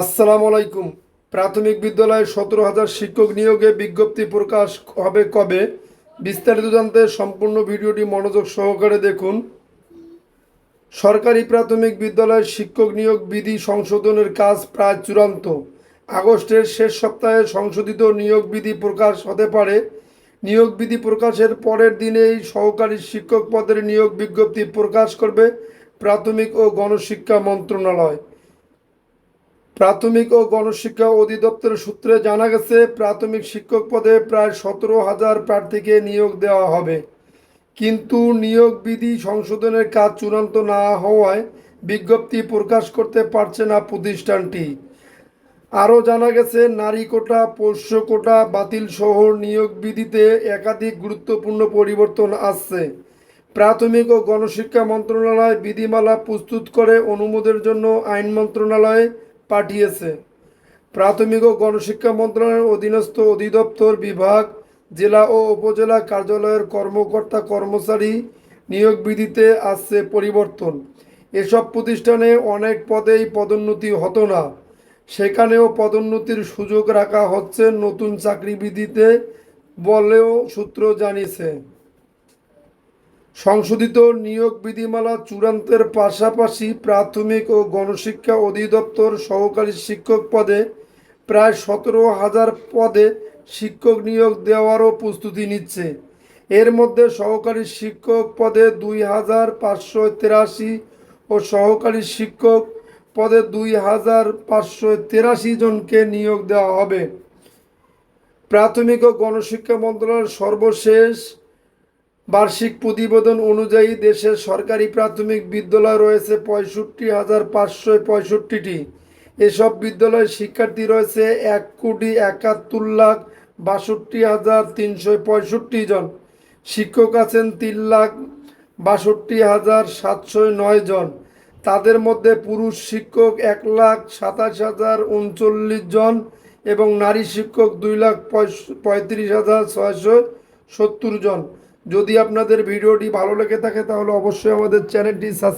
আসসালামু আলাইকুম। প্রাথমিক বিদ্যালয়ে সতেরো হাজার শিক্ষক নিয়োগে বিজ্ঞপ্তি প্রকাশ হবে কবে? বিস্তারিত জানতে সম্পূর্ণ ভিডিওটি মনোযোগ সহকারে দেখুন। সরকারি প্রাথমিক বিদ্যালয়ের শিক্ষক নিয়োগ বিধি সংশোধনের কাজ প্রায় চূড়ান্ত। আগস্টের শেষ সপ্তাহে সংশোধিত নিয়োগ বিধি প্রকাশ হতে পারে। নিয়োগ বিধি প্রকাশের পরের দিনেই সহকারী শিক্ষক পদের নিয়োগ বিজ্ঞপ্তি প্রকাশ করবে প্রাথমিক ও গণশিক্ষা মন্ত্রণালয়। প্রাথমিক ও গণশিক্ষা অধিদপ্তরের সূত্রে জানা গেছে, প্রাথমিক শিক্ষক পদে প্রায় সতেরো হাজার প্রার্থীকে নিয়োগ দেওয়া হবে। কিন্তু নিয়োগ বিধি সংশোধনের কাজ চূড়ান্ত না হওয়ায় বিজ্ঞপ্তি প্রকাশ করতে পারছে না প্রতিষ্ঠানটি। আরও জানা গেছে, নারী কোটা, পোষ্য কোটা বাতিল সহ নিয়োগ বিধিতে একাধিক গুরুত্বপূর্ণ পরিবর্তন আসছে। প্রাথমিক ও গণশিক্ষা মন্ত্রণালয় বিধিমালা প্রস্তুত করে অনুমোদনের জন্য আইন মন্ত্রণালয়ে পাঠিয়েছে। প্রাথমিক ও গণশিক্ষা মন্ত্রণালয়ের অধীনস্থ অধিদপ্তর বিভাগ, জেলা ও উপজেলা কার্যালয়ের কর্মকর্তা কর্মচারী নিয়োগ বিধিতে আসছে পরিবর্তন। এসব প্রতিষ্ঠানে অনেক পদেই পদোন্নতি হতো না। সেখানেও পদোন্নতির সুযোগ রাখা হচ্ছে নতুন চাকরি বিধিতে বলেও সূত্র জানিয়েছে। সংশোধিত নিয়োগ বিধিমালা চূড়ান্তের পাশাপাশি প্রাথমিক ও গণশিক্ষা অধিদপ্তর সহকারী শিক্ষক পদে প্রায় সতেরো হাজার পদে শিক্ষক নিয়োগ দেওয়ারও প্রস্তুতি নিচ্ছে। এর মধ্যে সহকারী শিক্ষক পদে দুই হাজার পাঁচশো তেরাশি ও সহকারী শিক্ষক পদে দুই হাজার পাঁচশো তেরাশি জনকে নিয়োগ দেওয়া হবে। প্রাথমিক ও গণশিক্ষা মন্ত্রণালয়ের সর্বশেষ বার্ষিক প্রতিবেদন অনুযায়ী দেশের সরকারি প্রাথমিক বিদ্যালয় রয়েছে পঁয়ষট্টি হাজার পাঁচশো পঁয়ষট্টিটি। এসব বিদ্যালয়ের শিক্ষার্থী রয়েছে এক কোটি একাত্তর লাখ বাষট্টি হাজার তিনশো পঁয়ষট্টি জন। শিক্ষক আছেন তিন লাখ বাষট্টি হাজার সাতশো নয় জন। তাদের মধ্যে পুরুষ শিক্ষক এক লাখ সাতাশ হাজার উনচল্লিশ জন এবং নারী শিক্ষক দুই লাখ পঁয়ত্রিশ হাজার ছয়শো সত্তর জন। যদি আপনাদের ভিডিওটি ভালো লেগে থাকে তাহলে অবশ্যই আমাদের চ্যানেলটি সাবস্ক্রাইব